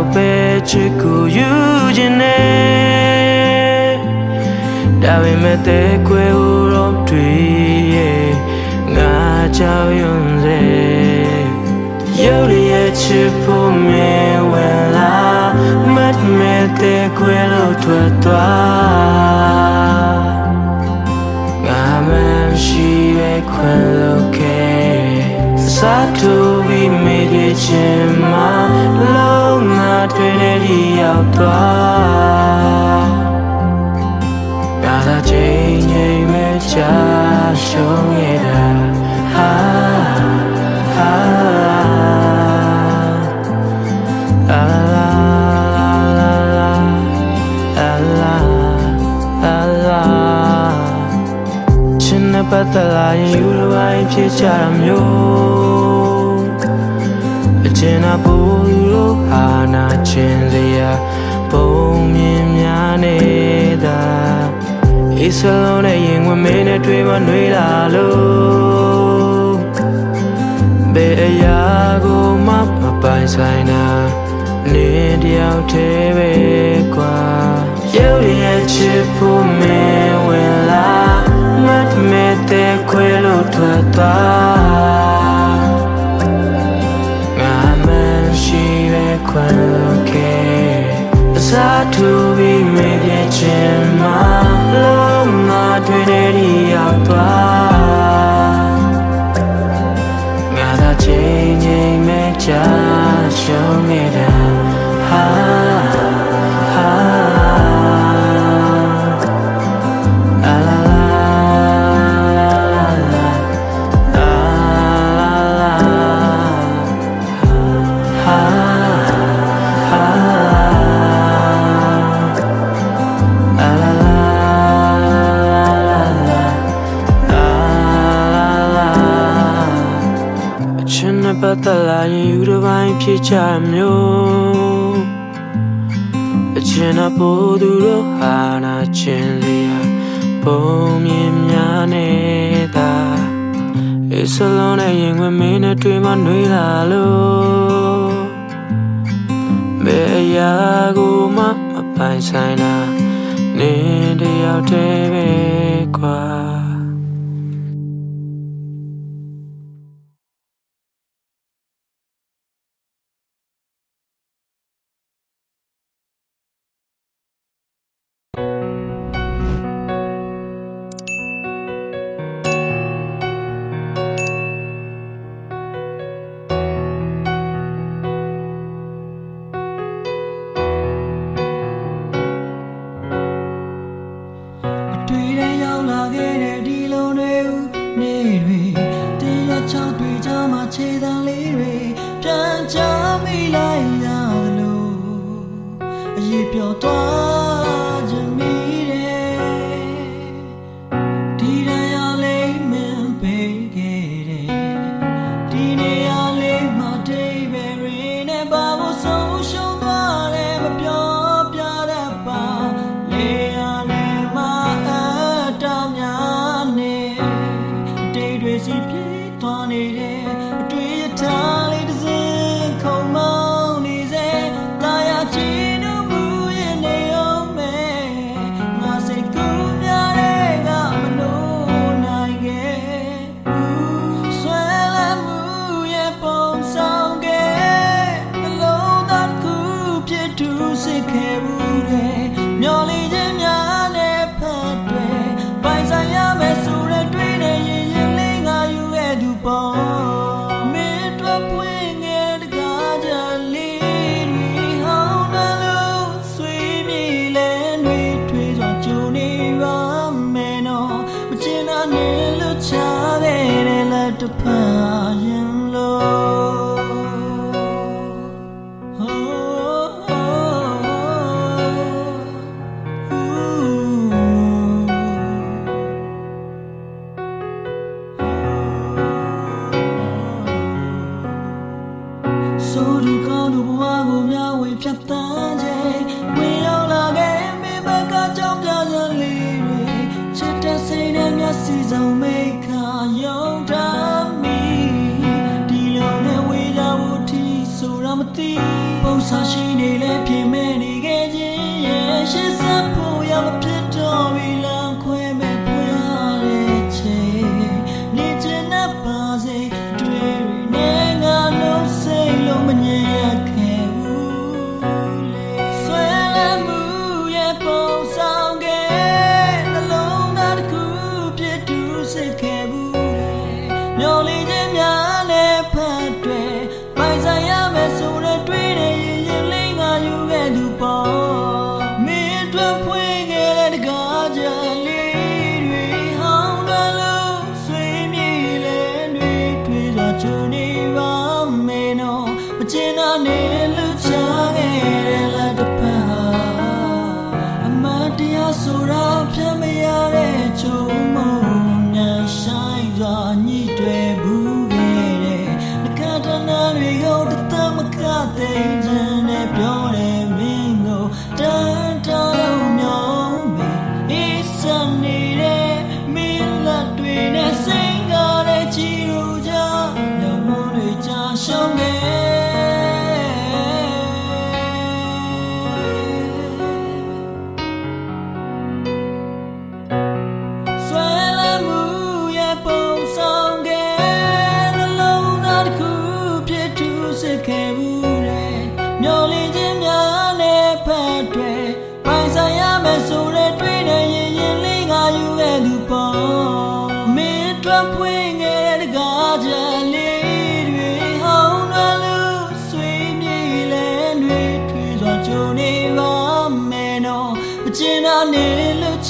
လောက်ပဲချစ်ကိုယူခြင်းနဲ့ဒါပေမဲ့တဲခွဲဟိုတော့တွေ့ရဲ့ငါကြောက်ရွံ့စေရုပ်ရဲ့ချစ်ဖို့မဲဝင်လာမတ်မဲတဲခွဲလို့ထွက်သွားငါမရှိရဲ့ခွဲလို့ စားသူပြီးမေ့ပြခြင်းမှာလုံးငါတွေ့တဲ့ဒီရောက်သွားဒါသာချိန်ချိန်ပဲကြာရှုံးရတာဟာဟာလာလာလာလာလာလာလာလာရှင်နဲ့ပတ်သက်လာရင်ယူလိုပိုင်းဖြစ်ကြတာမျိုး ချင်းအပူလိုဟာနာချင်းစရာပုံမြင်များနေတာအစ်စလုံးနဲ့ရင်ဝင်မင်းနဲ့တွေ့မနှွေးလာလို့ဘယ်အရာကိုမှမပိုင်ဆိုင်တာနေတယောက်တည်းပဲ ချမျိုးအချင်းအပေါ်သူတို့ဟာနာချင်းစရာပုံမြင်များနေတာအစလုံးနဲ့ရင်ဝင်မင်းနဲ့တွေ့မနှွေးလာလို့ဘယ်အရာကိုမှမပိုင်ဆိုင်တာနေတယောက်တည်းပဲကွာ ကြမှာ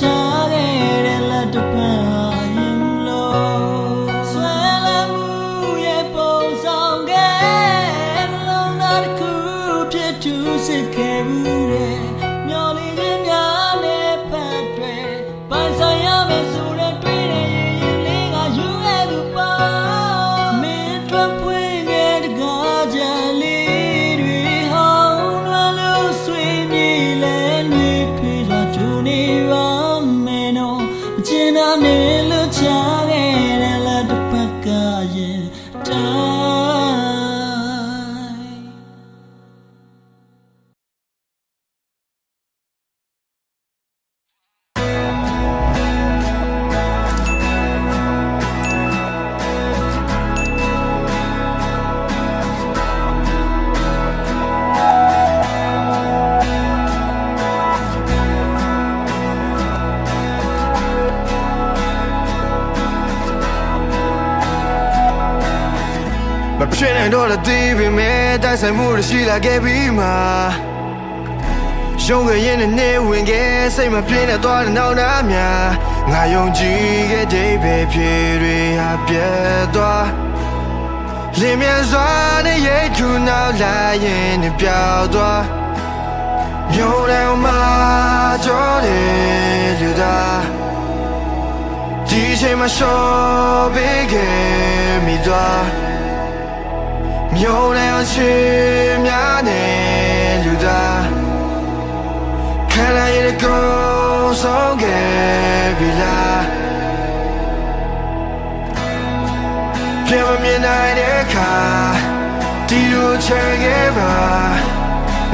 sorry. နိုင်တော့တဲ့ဒီပေမဲ့တိုက်ဆိုင်မှုတွေရှိလာခဲ့ပြီးမှရုံးကရင်နဲ့နေဝင်ခဲ့စိတ်မပြင်းတဲ့သွားတဲ့နောက်နာများငါယုံကြည်ခဲ့တဲ့ပဲဖြေတွေဟာပြတ်သွားလင်းမြန်စွာနဲ့ရဲ့ချူနောက်လာရင်ပြောက်သွားမျိုးလမ်းမှာကြောတယ်လူသားဒီချိန်မှာရှော်ပေးခဲ့မိသွား 영원한 심야네 주다 하나의 꿈속에 빌라 ပြန်မမြင်နိုင်တဲ့အခါဒီလိုချမ်းခဲ့ပါ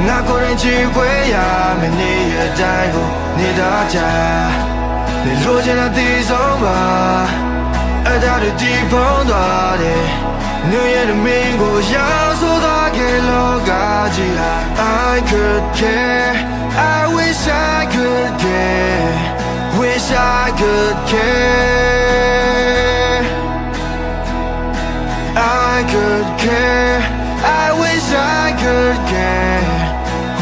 ငါကိုယ်ရင်ချီခွဲရမနေရတိုင်းကိုနေတာကြနေလိုချင်တဲ့ဒီဆုံးပါ 在大地地碰大地，纽约的民国要走大街老家街。I could care, I wish I could care, wish I could care. I could care, I wish I could care,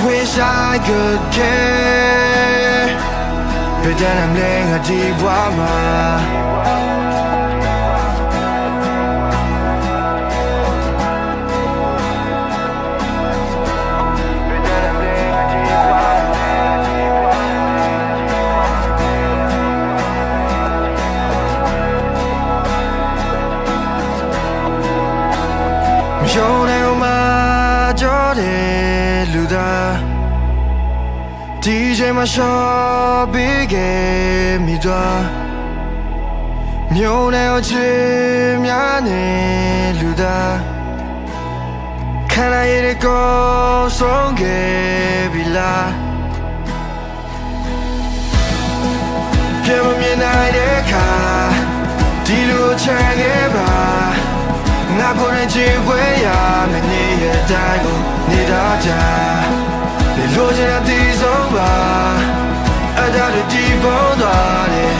wish I could care. 别带来恋爱的我吗？ 샤 비게 미다 묘네 어지면에 루다 카나이를 고송게 빌라 괴물이 나를 가 뒤로 창해봐 나 보낸 지구야 난 니의 달고 니다 자 ကိုနေတာကြလေလိုချင်တဲ့ဒီဆုံးပါအတားတွေဒီပုံသွားတယ်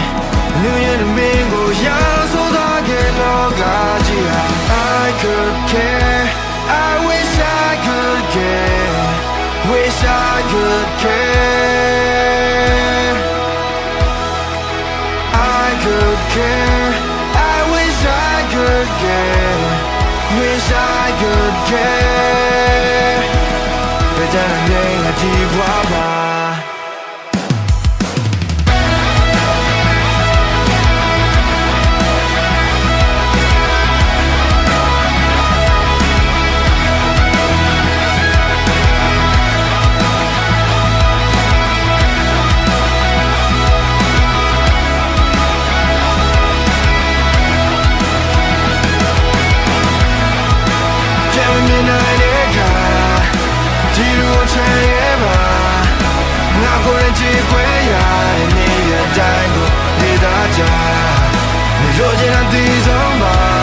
မြင်ရင်မင်းကိုရာဆိုသွားခဲ့တော့ကကြီးဟာ I could care I wish I could care wish I could care I could care. I wish I could care. Wish I could care. ကိုယ်ရင်ကြည်ခွဲရတဲ့နေရတိုင်းကိုနေသားကြနေလို့ချင်တဲ့ဒီဆုံးပါ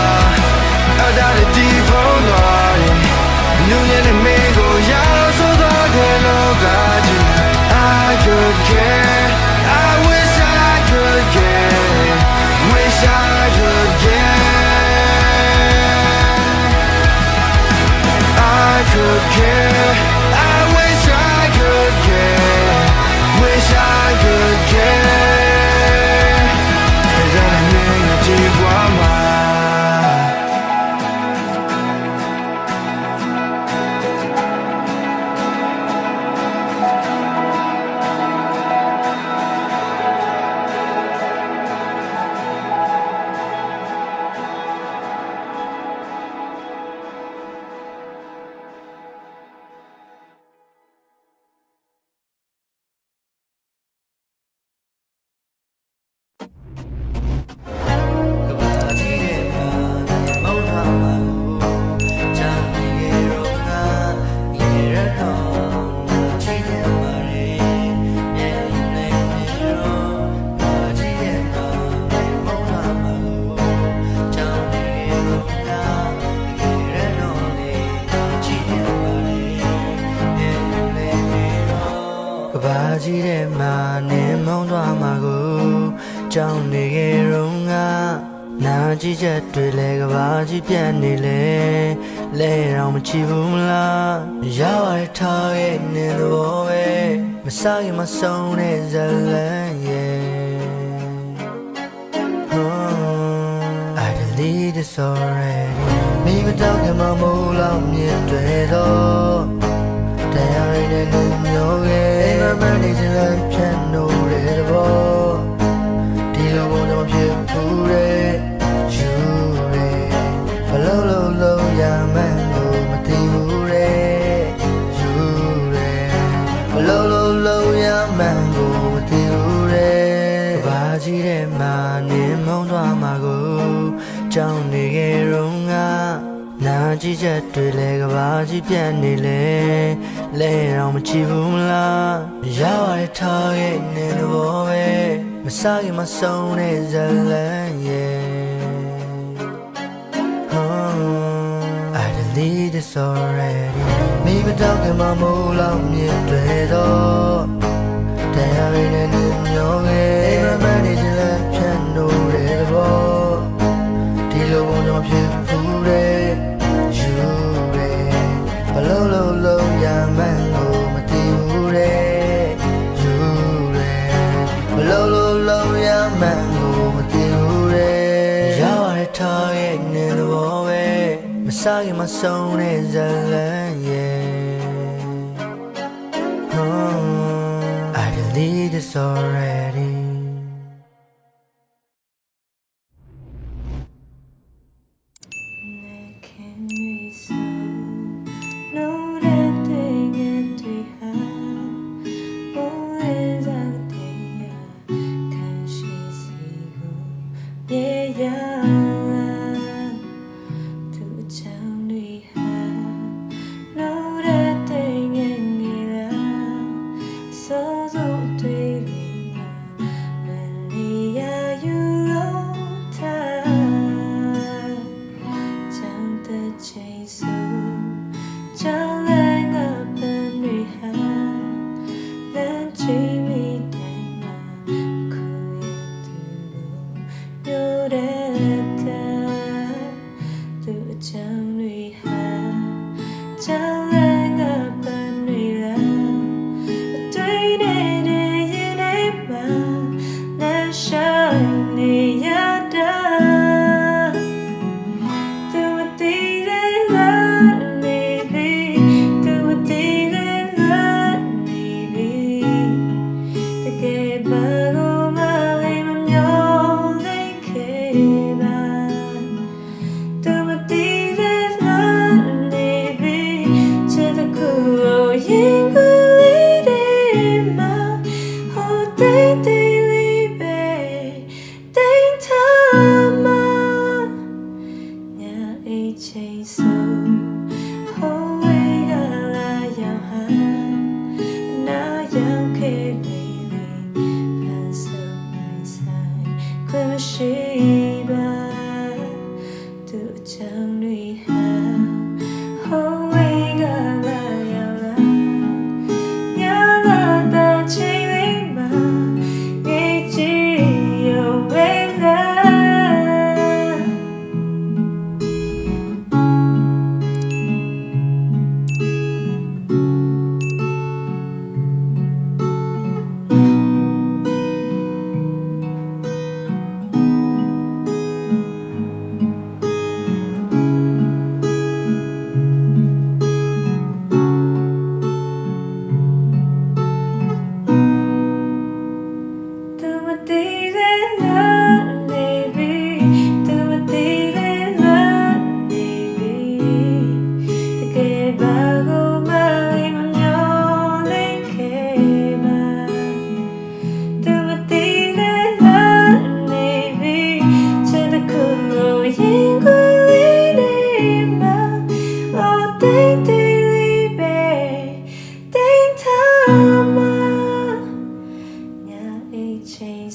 ဘာကြီးတဲ့မှာနင်းမုံသွားမှာကိုကြောင်းနေကြရုံကနာကြည့်ချက်တွေလဲကဘာကြီးပြတ်နေလဲလဲတော့မချီဘူးမလားရပါတယ်ထားရဲ့နင်းတော့ပဲမစားရင်မဆုံးတဲ့ဇလန်ရဲ့ I delete this already မိမတော့ကမမိုးလောက်မြင်တွေ့တော့တရားရင်းနဲ့မျိုး ရဲ့အိမ်မမနေချင်လဲဖြတ်နိုးတဲ့ဘောဒီလိုဘုံတော့ဖြစ်ဖူးတဲ့ယူရဲဘလုံးလုံးလုံးရမှန်းကိုမသိဘူးတဲ့ယူရဲဘလုံးလုံးလုံးရမှန်းကိုမသိဘူးတဲ့ဘာကြီးတဲ့မှာနင်းမုံသွားမှာကိုကြောင်းနေကြရုံကနာကြည့်ချက်တွေလဲကဘာကြီးပြတ်နေလဲ လဲတော့မချီဘူးမလားရပါတယ်ထားရဲ့နေတော့ပဲမစားရင်မဆုံးတဲ့ဇလန်ရဲ့ I delete this already မိမတော့ကမမိုးလောက်မြင်တွေ့တော့တရားရင်းနဲ့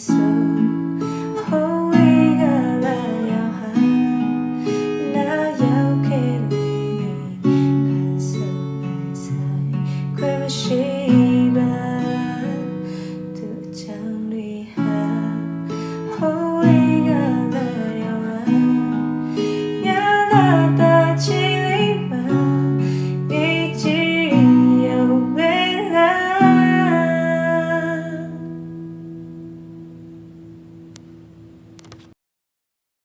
so